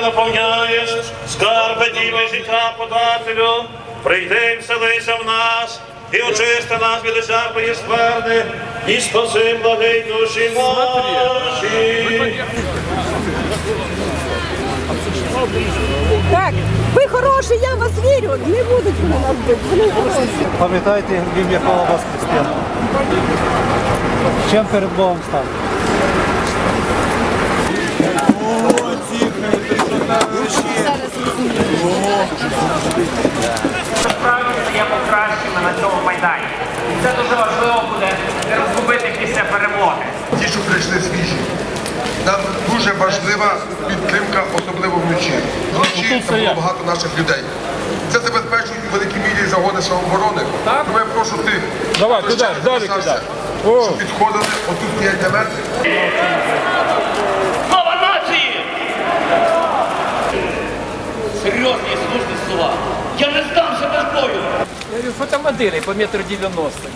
наповняєш, скарби діви життя подателю, прийди, вселися в нас, і очисти нас від усякої скверни, і спаси благий душі наші. Так, ви хороші, я вас вірю. Не будуть вони нас бити. Вони хороші. Пам'ятайте, в ім'я кого вас християн. Чим перед Богом став? Справді стаємо кращими на цьому майдані. І це дуже важливо буде не розгубити після перемоги. ті, що прийшли свіжі. Нам дуже важлива підтримка, особливо вночі. Вночі там було багато наших людей. Це забезпечують у великій мірі загони самооборони. Тому я прошу тих, Давай, хто туди, ще не далі, записався, туди. О. щоб підходили, отут 5 наметів. серьезные и слова. Я не сдамся тобою. Я говорю, фотомодели по метру девяносто.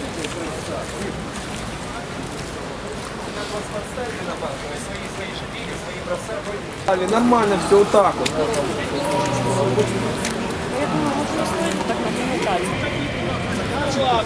Али, нормально все вот так вот. Я.